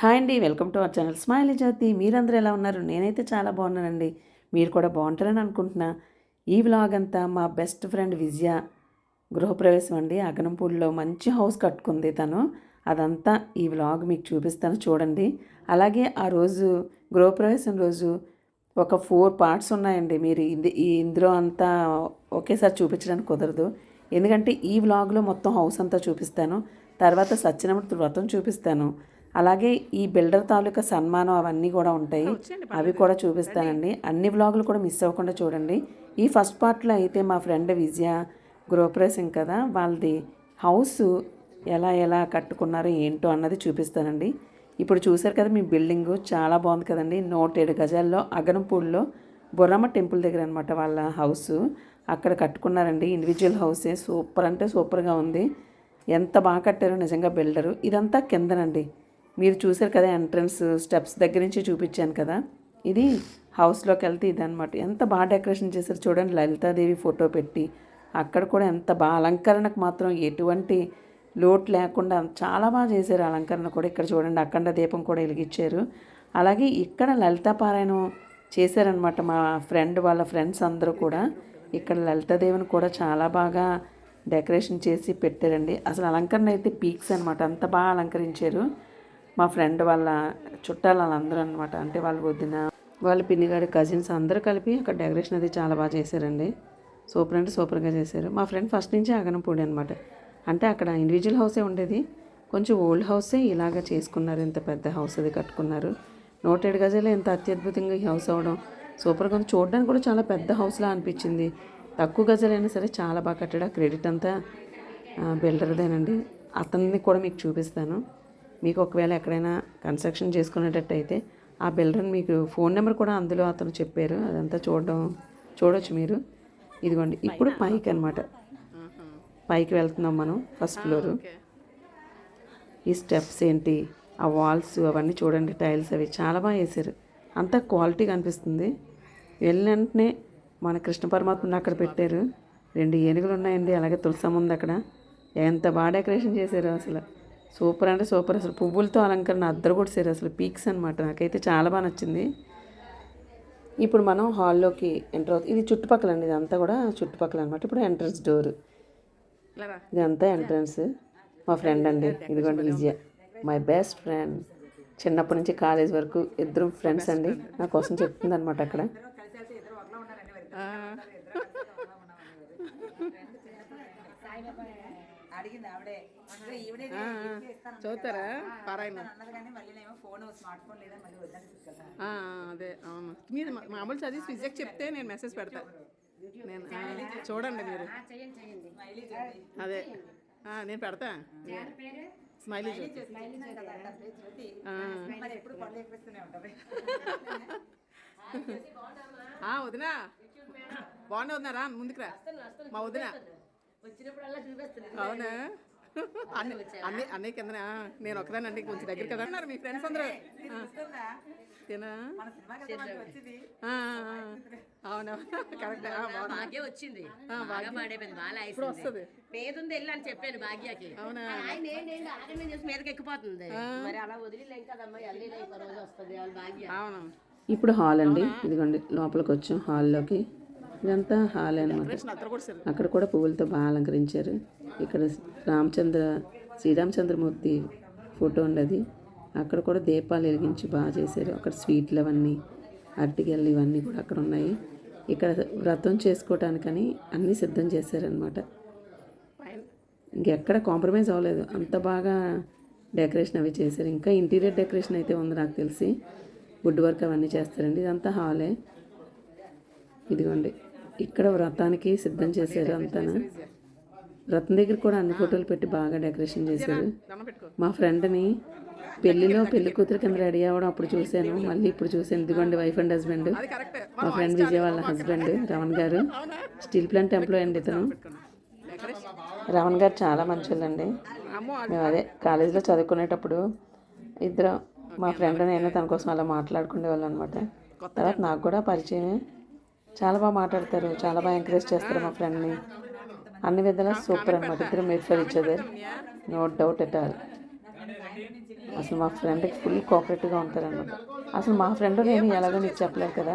Hi అండి welcome to our channel smiley Jyothi. మీరందరూ ఎలా ఉన్నారు? నేనైతే చాలా బాగున్నానండి. మీరు కూడా బాగుంటారని అనుకుంటున్నా. ఈ వ్లాగ్ అంతా మా బెస్ట్ ఫ్రెండ్ విజయ గృహప్రవేశం అండి. అగనంపూడిలో మంచి హౌస్ కట్టుకుంది తను. అదంతా ఈ వ్లాగ్ మీకు చూపిస్తాను చూడండి. అలాగే ఆ రోజు గృహప్రవేశం రోజు ఒక ఫోర్ పార్ట్స్ ఉన్నాయండి. మీరు ఇది ఇందులో అంతా ఒకేసారి చూపించడానికి కుదరదు. ఎందుకంటే ఈ వ్లాగ్లో మొత్తం హౌస్ అంతా చూపిస్తాను. తర్వాత సత్యనమూర్తి వ్రతం చూపిస్తాను. అలాగే ఈ బిల్డర్ తాలూకా సన్మానం అవన్నీ కూడా ఉంటాయి. అవి కూడా చూపిస్తానండి. అన్ని వ్లాగులు కూడా మిస్ అవ్వకుండా చూడండి. ఈ ఫస్ట్ పార్ట్లో అయితే మా ఫ్రెండ్ విజయ గృహప్రవేశం కదా వాళ్ళది హౌస్ ఎలా ఎలా కట్టుకున్నారో ఏంటో అన్నది చూపిస్తానండి. ఇప్పుడు చూశారు కదా మీ బిల్డింగ్ చాలా బాగుంది కదండి. నూట ఏడు గజాల్లో అగనంపూడిలో బొర్రమ్మ టెంపుల్ దగ్గర అనమాట వాళ్ళ హౌస్. అక్కడ కట్టుకున్నారండి. ఇండివిజువల్ హౌసే. సూపర్ అంటే సూపర్గా ఉంది. ఎంత బాగా కట్టారో నిజంగా బిల్డరు. ఇదంతా కిందనండి. మీరు చూశారు కదా ఎంట్రన్స్ స్టెప్స్ దగ్గర నుంచి చూపించాను కదా? ఇది హౌస్లోకి వెళ్తే ఇదనమాట ఎంత బాగా డెకరేషన్ చేశారు చూడండి. లలితాదేవి ఫోటో పెట్టి అక్కడ కూడా ఎంత బాగా అలంకరణకు మాత్రం ఎటువంటి లోటు లేకుండా చాలా బాగా చేశారు అలంకరణ కూడా ఇక్కడ చూడండి. అఖండ దీపం కూడా వెలిగించారు. అలాగే ఇక్కడ లలితాపారాయణం చేశారనమాట మా ఫ్రెండ్ వాళ్ళ ఫ్రెండ్స్ అందరూ కూడా. ఇక్కడ లలితాదేవిని కూడా చాలా బాగా డెకరేషన్ చేసి పెట్టారండి. అసలు అలంకరణ అయితే పీక్స్ అనమాట అంత బాగా అలంకరించారు. మా ఫ్రెండ్ వాళ్ళ చుట్టాలు వాళ్ళందరూ అనమాట అంటే వాళ్ళు వదిన వాళ్ళ పిన్నిగారి కజిన్స్ అందరూ కలిపి అక్కడ డెకరేషన్ అది చాలా బాగా చేశారండి. సూపర్ అంటే సూపర్గా చేశారు. మా ఫ్రెండ్ ఫస్ట్ నుంచి అగనపూడి అనమాట అంటే అక్కడ ఇండివిజువల్ హౌసే ఉండేది. కొంచెం ఓల్డ్ హౌసే ఇలాగ చేసుకున్నారు. ఇంత పెద్ద హౌస్ అది కట్టుకున్నారు. నూట ఏడు గజాలు ఎంత అత్యద్భుతంగా ఈ హౌస్ అవ్వడం. సూపర్గా ఉంది. చూడడానికి కూడా చాలా పెద్ద హౌస్లా అనిపించింది. తక్కువ గజాలైనా సరే చాలా బాగా కట్టాడు. ఆ క్రెడిట్ అంతా బిల్డర్దేనండి అతన్ని కూడా మీకు చూపిస్తాను. మీకు ఒకవేళ ఎక్కడైనా కన్స్ట్రక్షన్ చేసుకునేటట్టయితే ఆ బిల్డర్ని మీకు ఫోన్ నెంబర్ కూడా అందులో అతను చెప్పారు. అదంతా చూడడం చూడొచ్చు మీరు. ఇదిగోండి ఇప్పుడు పైకి అనమాట పైకి వెళ్తున్నాం మనం ఫస్ట్ ఫ్లోరు. ఈ స్టెప్స్ ఏంటి? ఆ వాల్స్ అవన్నీ చూడండి టైల్స్ అవి చాలా బాగా వేశారు. అంతా క్వాలిటీగా అనిపిస్తుంది వెళ్ళిన వెంటనే మన కృష్ణ పరమాత్మని అక్కడ పెట్టారు. రెండు ఏనుగులు ఉన్నాయండి అలాగే తులసమ్మ ఉంది అక్కడ. ఎంత బాగా డెకరేషన్ చేశారు అసలు. సూపర్ అంటే సూపర్. అసలు పువ్వులతో అలంకరణ అద్దరు కొట్టేశారు అసలు పీక్స్ అనమాట నాకైతే చాలా బాగా నచ్చింది. ఇప్పుడు మనం హాల్లోకి ఎంటర్ అవుతుంది ఇది చుట్టుపక్కల అండి ఇదంతా కూడా చుట్టుపక్కల అనమాట ఇప్పుడు ఎంట్రన్స్ డోర్. ఇదంతా ఎంట్రన్స్. మా ఫ్రెండ్ అండి ఇదిగోండి విజయ. My best friend. చిన్నప్పటి నుంచి కాలేజ్ వరకు ఇద్దరు ఫ్రెండ్స్ అండి. నా కోసం చెప్తుంది అనమాట అక్కడ అడిగింది ఆవిడే. అంటే ఈవిడే చదువుతారా? పారాయణ. అన్నది కానీ మళ్ళీ నేను ఫోన్ స్మార్ట్ ఫోన్ లేదా మళ్ళీ వద్దని తీసుకెళ్తాను ఆ, అదే అవును. మీరు మామూలు చదివి విజయకి చెప్తే నేను మెసేజ్ పెడతా. నేను ఆ, చూడండి మీరు. అదే. ఆ, నేను పెడతా. స్మైలీ వదినా. బాగున్నా వదినారా ముందుకు రా. మా వదిన. అవునా? అన్ని అన్ని అన్నీ కింద నేను ఒకదానండి కొంచెం దగ్గర కదా ఉన్నారు మీ ఫ్రెండ్స్ అందరూ. తినా అవునా? కరెక్ట్. భాగ్య వచ్చింది. బాగా పాడైపోయింది. బాగా ఇప్పుడు వస్తుంది. పేదుంది వెళ్ళి అని చెప్పాను భాగ్యకి. అవునా? ఆయన ఆగమే చేసి మీదకి ఎక్కిపోతుంది. మరి అలా వదిలేం కదమ్మా వెళ్ళి రోజు వస్తుంది వాళ్ళ భాగ్య. అవును. ఇప్పుడు హాల్ అండి. ఇదిగోండి లోపలికి వచ్చాం. హాల్లోకి. ఇదంతా హాల్ అనమాట అక్కడ కూడా పువ్వులతో బాగా అలంకరించారు. ఇక్కడ రామచంద్ర శ్రీరామచంద్రమూర్తి ఫోటో ఉండేది అక్కడ కూడా దీపాలు వెలిగించి బాగా చేశారు. అక్కడ స్వీట్లు అవన్నీ అరటిగెళ్ళు ఇవన్నీ కూడా అక్కడ ఉన్నాయి. ఇక్కడ వ్రతం చేసుకోవటానికని అన్నీ సిద్ధం చేశారనమాట ఇంకెక్కడ కాంప్రమైజ్ అవ్వలేదు. అంత బాగా డెకరేషన్ అవి చేశారు. ఇంకా ఇంటీరియర్ డెకరేషన్ అయితే ఉంది నాకు తెలిసి. వుడ్ వర్క్ అవన్నీ చేస్తారండి. ఇదంతా హాలే. ఇదిగోండి. ఇక్కడ వ్రతానికి సిద్ధం చేశారు అంతాను? వ్రతం దగ్గర కూడా అన్ని ఫోటోలు పెట్టి బాగా డెకరేషన్ చేశారు. మా ఫ్రెండ్ని పెళ్ళిలో పెళ్ళి కూతురు కింద రెడీ అవ్వడం అప్పుడు చూశాను. మళ్ళీ ఇప్పుడు చూశాను. ఇదిగోండి వైఫ్ అండ్ హస్బెండ్ మా ఫ్రెండ్ విజయ్ వాళ్ళ హస్బెండ్ రమణ్ గారు. స్టీల్ ప్లాంట్ ఎంప్లాయ్ అండి ఇతను. రమణ్ గారు చాలా మంచోళ్ళండి. మేము అదే కాలేజీలో చదువుకునేటప్పుడు ఇద్దరు మా ఫ్రెండ్ నేను తన కోసం అలా మాట్లాడుకునేవాళ్ళం అనమాట తర్వాత నాకు కూడా పరిచయమే. చాలా బాగా మాట్లాడతారు. చాలా బాగా ఎంకరేజ్ చేస్తారు మా ఫ్రెండ్ని అన్ని విధాలా సూపర్ అనమాట ఇద్దరు made for each other no doubt at all అసలు మా ఫ్రెండ్కి ఫుల్ కోఆపరేటివ్గా ఉంటారన్నమాట. అసలు మా ఫ్రెండ్ నేను ఎలాగో మీకు చెప్పలేదు కదా.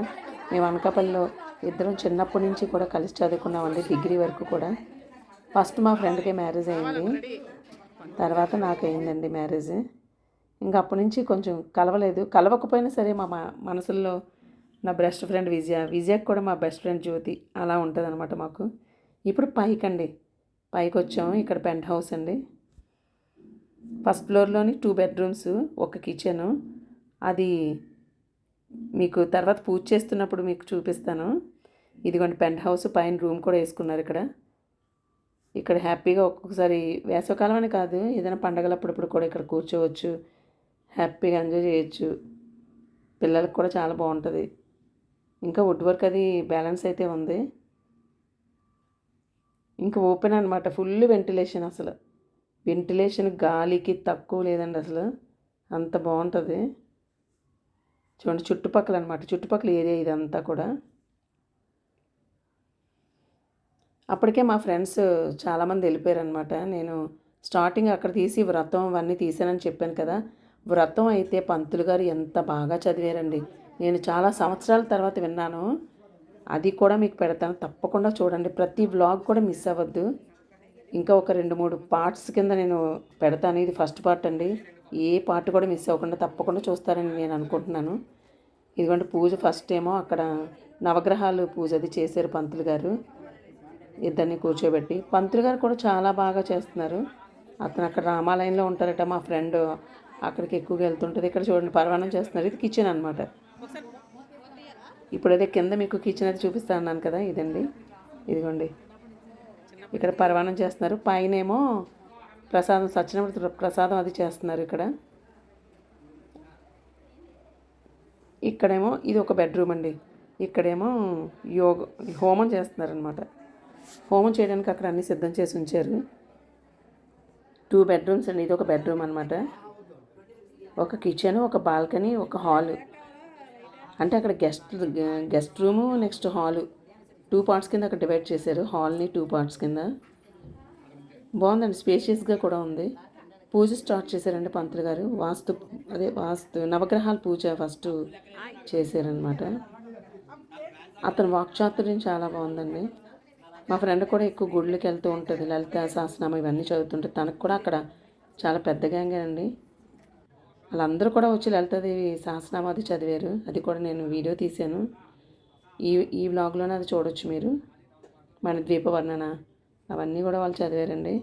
మేము అనకాపల్లిలో ఇద్దరం చిన్నప్పటి నుంచి కూడా కలిసి చదువుకున్నామండి డిగ్రీ వరకు కూడా. ఫస్ట్ మా ఫ్రెండ్కే మ్యారేజ్ అయింది. తర్వాత నాకు అయిందండి మ్యారేజ్ ఇంకా అప్పటి నుంచి కొంచెం కలవలేదు. కలవకపోయినా సరే మా మనసుల్లో నా బెస్ట్ ఫ్రెండ్ విజయ. విజయకు కూడా మా బెస్ట్ ఫ్రెండ్ జ్యోతి. అలా ఉంటుంది అనమాట మాకు. ఇప్పుడు పైకి అండి పైకి వచ్చాము ఇక్కడ పెంట్ హౌస్ అండి. ఫస్ట్ ఫ్లోర్లోని టూ బెడ్రూమ్స్ ఒక కిచెను అది మీకు తర్వాత పూజ చేస్తున్నప్పుడు మీకు చూపిస్తాను. ఇదిగోండి పెంట్ హౌస్ పైన రూమ్ కూడా వేసుకున్నారు ఇక్కడ. ఇక్కడ హ్యాపీగా ఒక్కొక్కసారి వేసవకాలం అని కాదు ఏదైనా పండగలప్పుడప్పుడు కూడా ఇక్కడ కూర్చోవచ్చు. హ్యాపీగా ఎంజాయ్ చేయొచ్చు. పిల్లలకు కూడా చాలా బాగుంటుంది. ఇంకా వుడ్ వర్క్ అది బ్యాలెన్స్ అయితే ఉంది. ఇంకా ఓపెన్ అనమాట ఫుల్ వెంటిలేషన్ అసలు. వెంటిలేషన్ గాలికి తక్కువ లేదండి అసలు. అంత బాగుంటుంది. చూడండి చుట్టుపక్కల అనమాట చుట్టుపక్కల ఏరియా ఇదంతా కూడా. అప్పటికే మా ఫ్రెండ్స్ చాలామంది వెళ్ళిపోయారు అనమాట నేను స్టార్టింగ్ అక్కడ తీసి వ్రతం అవన్నీ తీసానని చెప్పాను కదా. వ్రతం అయితే పంతులు గారు ఎంత బాగా చదివారండి. నేను చాలా సంవత్సరాల తర్వాత విన్నాను. అది కూడా మీకు పెడతాను. తప్పకుండా చూడండి. ప్రతి వ్లాగ్ కూడా మిస్ అవ్వద్దు. ఇంకా ఒక రెండు మూడు పార్ట్స్ కింద నేను పెడతాను. ఇది ఫస్ట్ పార్ట్ అండి. ఏ పార్ట్ కూడా మిస్ అవ్వకుండా తప్పకుండా చూస్తారని నేను అనుకుంటున్నాను. ఇదిగోండి పూజ ఫస్ట్ ఏమో అక్కడ నవగ్రహాలు పూజ అది చేశారు పంతులు గారు. ఇద్దరిని కూర్చోబెట్టి. పంతులు గారు కూడా చాలా బాగా చేస్తున్నారు. అతను అక్కడ రామాలయంలో ఉంటారట మా ఫ్రెండ్. అక్కడికి ఎక్కువగా వెళ్తుంటుంది. ఇక్కడ చూడండి పర్వాణం చేస్తున్నారు. ఇది కిచెన్ అనమాట ఇప్పుడు అదే కింద మీకు కిచెన్ అది చూపిస్తా అన్నాను కదా ఇదండి. ఇదిగోండి. ఇక్కడ పర్వాణం చేస్తున్నారు. పైన ఏమో ప్రసాదం సత్యనారాయణ ప్రసాదం అది చేస్తున్నారు ఇక్కడ. ఇక్కడేమో ఇది ఒక బెడ్రూమ్ అండి. ఇక్కడేమో యోగ హోమం చేస్తున్నారనమాట హోమం చేయడానికి అక్కడ అన్ని సిద్ధం చేసి ఉంచారు. టూ బెడ్రూమ్స్ అండి. ఇది ఒక బెడ్రూమ్ అనమాట ఒక కిచెన్ ఒక బాల్కనీ ఒక హాల్ అంటే అక్కడ guest guest room next hall two parts కింద అక్కడ డివైడ్ చేశారు. హాల్ని టూ పార్ట్స్ కింద. బాగుందండి. స్పేషియస్గా కూడా ఉంది. పూజ స్టార్ట్ చేశారండి పంతులు గారు. వాస్తు అదే వాస్తు నవగ్రహాల పూజ ఫస్ట్ చేశారనమాట అతను వాక్చాతుర్యం చాలా బాగుందండి. మా ఫ్రెండ్ కూడా ఎక్కువ గుళ్ళకి వెళ్తూ ఉంటుంది. లలిత శాసనం ఇవన్నీ చదువుతుంటే తనకు కూడా అక్కడ చాలా పెద్ద గ్యాంగే అండి. వాళ్ళందరూ కూడా వచ్చి లలితాదేవి సహస్రనామం అది చదివారు. అది కూడా నేను వీడియో తీశాను. ఈ ఈ వ్లాగ్లోనే అది చూడొచ్చు మీరు. మన ద్వీప వర్ణన అవన్నీ కూడా వాళ్ళు చదివారండి.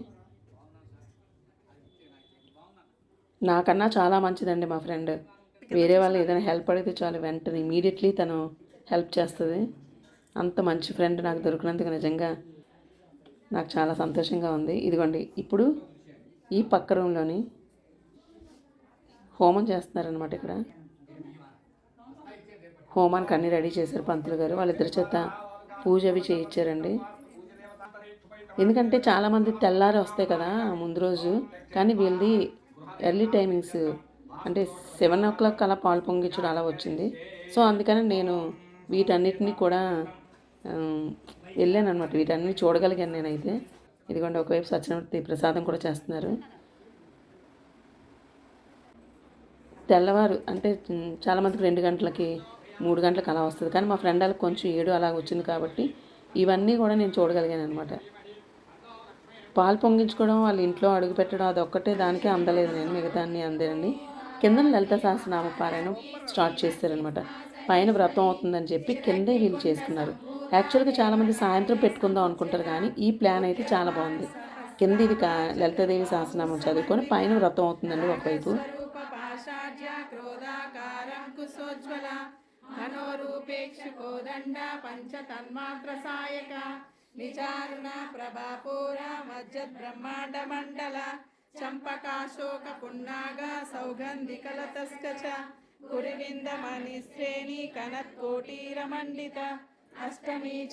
నాకన్నా చాలా మంచిదండి మా ఫ్రెండ్. వేరే వాళ్ళు ఏదైనా హెల్ప్ అడిగితే చాలు వెంటనే ఇమీడియట్లీ తను హెల్ప్ చేస్తుంది. అంత మంచి ఫ్రెండ్ నాకు దొరికినందుకు నిజంగా నాకు చాలా సంతోషంగా ఉంది. ఇదిగోండి ఇప్పుడు ఈ పక్క రూమ్లోని హోమం చేస్తున్నారనమాట ఇక్కడ. హోమానికి అన్నీ రెడీ చేశారు పంతులు గారు. వాళ్ళిద్దరి చేత పూజ అవి చేయించారండి. ఎందుకంటే చాలామంది తెల్లారి వస్తాయి కదా ముందు రోజు. కానీ వీళ్ళది ఎర్లీ టైమింగ్స్ అంటే సెవెన్ ఓ క్లాక్ అలా పాలు పొంగించడం అలా వచ్చింది. సో అందుకని నేను వీటన్నిటిని కూడా వెళ్ళాను అనమాట వీటన్ని చూడగలిగాను నేనైతే. ఇదిగోండి ఒకవైపు సత్యనారాయణ ప్రసాదం కూడా చేస్తున్నారు. తెల్లవారు అంటే చాలామందికి రెండు గంటలకి మూడు గంటలకు అలా వస్తుంది. కానీ మా ఫ్రెండ్ వాళ్ళకి కొంచెం ఏడు అలా వచ్చింది కాబట్టి ఇవన్నీ కూడా నేను చూడగలిగాను అనమాట పాలు పొంగించుకోవడం వాళ్ళ ఇంట్లో అడుగు పెట్టడం అదొక్కటే దానికే అందలేదు నేను. మిగతా అన్నీ అందేనండి. కింద లలిత సహస్రనామ పారాయణం స్టార్ట్ చేస్తారనమాట పైన వ్రతం అవుతుందని చెప్పి కిందే వీళ్ళు చేసుకున్నారు. యాక్చువల్గా చాలామంది సాయంత్రం పెట్టుకుందాం అనుకుంటారు కానీ ఈ ప్లాన్ అయితే చాలా బాగుంది. కింద ఇది కా లలితాదేవి సహస్రనామం చదువుకొని పైన వ్రతం అవుతుందండి ఒకవైపు. క్రోధాకారం కుశోజ్వల మనోరూపేక్షుకోదండ పంచ తన్మాత్ర సాయక నిచారుణ ప్రభాపూర మజ్జద్ బ్రహ్మాండ మండల చంపకాశోక పున్నాగ సౌగంధికలతస్కచ కురివింద మణి శ్రేణి కనత్కోటీర మండిత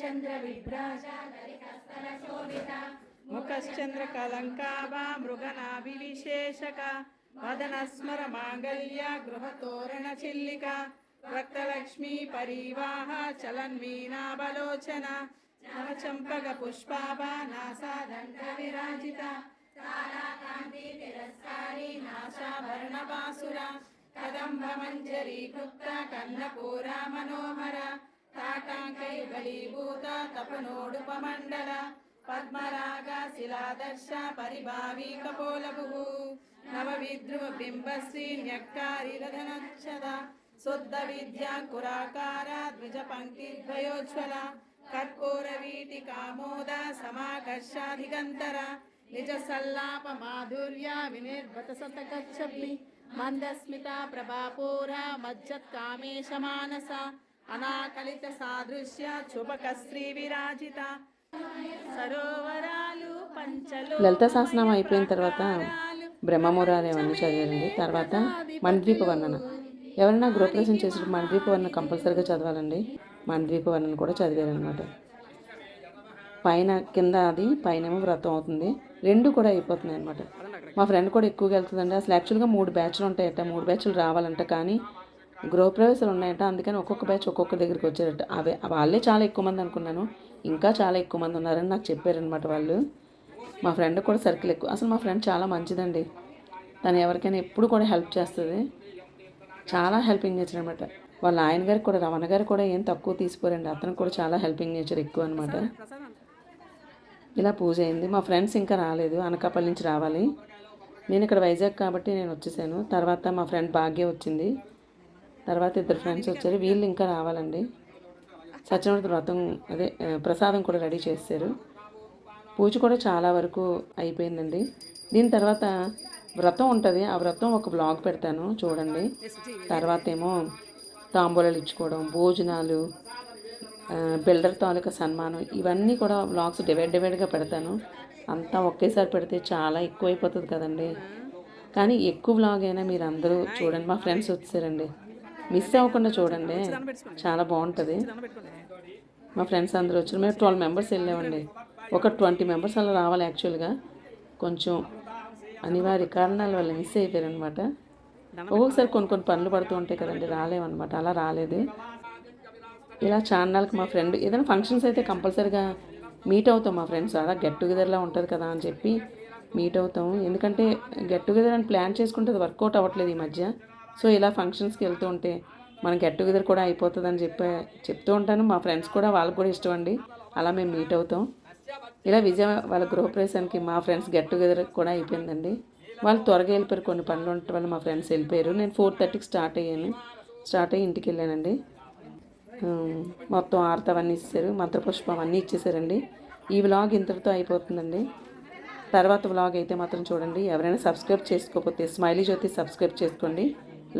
చంద్ర విభ్రాజ ముఖశ్చంద్ర కలంకాభా మృగనాభి విశేషక వదనస్మర మాంగళ్య గృహతోరణ చిల్లిక రక్తలక్ష్మీ పరీవాహ చలన్వీనాబలోచన నవచంపక పుష్పాభ నాసాదండ విరాజిత తారాకాంతి తిరస్కారి నాశాభరణ నాశాభరణపాసుర కదంబ మంజరీ మంజరీకృప్త కన్నపూర మనోహర తాటాంకైగళీభూత తపనోడుపమండల పద్మరాగ శిలాదర్శ పరిభావి కపోలభు నవ విద్రువ బింబశ్రీ న్యక్కారిరధనక్షద శుద్ధ విద్యాంకురాకార ద్విజ పంక్తి ద్వయోజ్వల కర్పూర వీటి కామోద సమాకర్షాధిగంతర నిజ సల్లాప మాధుర్య వినిర్భత శతకచ్చబ్లి మందస్మిత ప్రభాపూర మజ్జత్ కామేశ మానస అనాకలిత సాదృశ్య చుబక శ్రీ విరాజిత సరోవరాలు పంచలో లలిత సహస్రనామం అయిపోయిన తర్వాత బ్రహ్మమురాలు ఇవన్నీ చదివారండి తర్వాత మణిద్వీప వర్ణన ఎవరైనా గృహప్రవేశం చేసినప్పుడు మణిద్వీప వర్ణన కంపల్సరీగా చదవాలండి. మణిద్వీప వర్ణన కూడా చదివారనమాట పైన కింద అది పైనేమో వ్రతం అవుతుంది. రెండు కూడా అయిపోతున్నాయి అనమాట మా ఫ్రెండ్ కూడా ఎక్కువగా వెళ్తుందండి. అసలు యాక్చువల్గా మూడు బ్యాచ్లు ఉంటాయట. మూడు బ్యాచ్లు రావాలంట కానీ గృహప్రవేశాలు ఉన్నాయట. అందుకని ఒక్కొక్క బ్యాచ్ ఒక్కొక్క దగ్గరికి వచ్చారట. అవే వాళ్ళే చాలా ఎక్కువ మంది అనుకున్నాను. ఇంకా చాలా ఎక్కువ మంది ఉన్నారని నాకు చెప్పారనమాట వాళ్ళు. మా ఫ్రెండ్ కూడా సర్కిల్ ఎక్కువ. అసలు మా ఫ్రెండ్ చాలా మంచిదండి. తను ఎవరికైనా ఎప్పుడు కూడా హెల్ప్ చేస్తుంది. చాలా హెల్పింగ్ నేచర్ అనమాట వాళ్ళ ఆయన గారికి కూడా రమణ గారు కూడా ఏం తక్కువ తీసిపోరండి అతను కూడా చాలా హెల్పింగ్ నేచర్ ఎక్కువ అనమాట ఇలా పూజ అయింది. మా ఫ్రెండ్స్ ఇంకా రాలేదు. అనకాపల్లి నుంచి రావాలి. నేను ఇక్కడ వైజాగ్ కాబట్టి నేను వచ్చేసాను. తర్వాత మా ఫ్రెండ్ భాగ్య వచ్చింది. తర్వాత ఇద్దరు ఫ్రెండ్స్ వచ్చారు. వీళ్ళు ఇంకా రావాలండి. సత్యనారాయణ వ్రతం అదే ప్రసాదం కూడా రెడీ చేశారు పూజ కూడా చాలా వరకు అయిపోయిందండి. దీని తర్వాత వ్రతం ఉంటుంది. ఆ వ్రతం ఒక బ్లాగ్ పెడతాను చూడండి. తర్వాత ఏమో తాంబూలాలు ఇచ్చుకోవడం భోజనాలు బిల్డర్ తాలూకా సన్మానం ఇవన్నీ కూడా వ్లాగ్స్ డివైడ్ డివైడ్గా పెడతాను. అంతా ఒకేసారి పెడితే చాలా ఎక్కువ అయిపోతుంది కదండి. కానీ ఎక్కువ వ్లాగ్ అయినా మీరు అందరూ చూడండి. మా ఫ్రెండ్స్ వచ్చారండి మిస్ అవ్వకుండా చూడండి. చాలా బాగుంటుంది. మా ఫ్రెండ్స్ అందరూ వచ్చారు. మేము ట్వెల్వ్ మెంబర్స్ వెళ్ళామండి. ఒక ట్వంటీ మెంబర్స్ అలా రావాలి యాక్చువల్గా. కొంచెం అనివార్య కారణాల వల్ల మిస్ అయిపోయారనమాట ఒక్కొక్కసారి కొన్ని కొన్ని పనులు పడుతూ ఉంటాయి కదండి రాలేమన్నమాట అలా రాలేదు. ఇలా చాన్నాళ్ళకి మా ఫ్రెండ్ ఏదైనా ఫంక్షన్స్ అయితే కంపల్సరీగా మీట్ అవుతాం మా ఫ్రెండ్స్. అలా గెట్ టుగెదర్లా ఉంటుంది కదా అని చెప్పి మీట్ అవుతాం. ఎందుకంటే గెట్ టుగెదర్ అని ప్లాన్ చేసుకుంటే అది వర్కౌట్ అవ్వట్లేదు ఈ మధ్య. సో ఇలా ఫంక్షన్స్కి వెళ్తూ ఉంటే మనం గెట్ టుగెదర్ కూడా అయిపోతుంది అని చెప్పి చెప్తూ ఉంటాను. మా ఫ్రెండ్స్ కూడా వాళ్ళకి కూడా ఇష్టం అండి. అలా మేము మీట్ అవుతాం. ఇలా విజయ వాళ్ళ గృహప్రవేశానికి మా ఫ్రెండ్స్ గెట్ టుగెదర్ కూడా అయిపోయిందండి. వాళ్ళు త్వరగా వెళ్ళిపోయారు కొన్ని పనులు ఉండటం వల్ల మా ఫ్రెండ్స్ వెళ్ళిపోయారు. నేను ఫోర్ థర్టీకి స్టార్ట్ అయ్యాను. స్టార్ట్ అయ్యి ఇంటికి వెళ్ళానండి. మొత్తం ఆర్త అవన్నీ ఇచ్చేసారు మంత్రపుష్పం అన్నీ ఇచ్చేసారండి ఈ వ్లాగ్ ఇంతటితో అయిపోతుందండి. తర్వాత వ్లాగ్ అయితే మాత్రం చూడండి. ఎవరైనా సబ్స్క్రైబ్ చేసుకోకపోతే స్మైలీ జ్యోతి సబ్స్క్రైబ్ చేసుకోండి.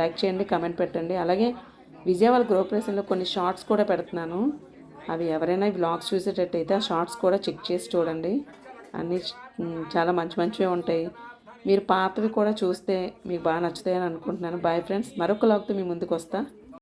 లైక్ చేయండి కామెంట్ పెట్టండి. అలాగే విజయవాడ గృహప్రవేశంలో కొన్ని షార్ట్స్ కూడా పెడుతున్నాను. అవి ఎవరైనా ఈ వ్లాగ్స్ చూసేటట్టయితే ఆ షార్ట్స్ కూడా చెక్ చేసి చూడండి. అన్నీ చాలా మంచి మంచివే ఉంటాయి. మీరు పాతవి కూడా చూస్తే మీకు బాగా నచ్చుతాయని అనుకుంటున్నాను. బాయ్ ఫ్రెండ్స్ మరొక లాగ్తో మీ ముందుకు వస్తా.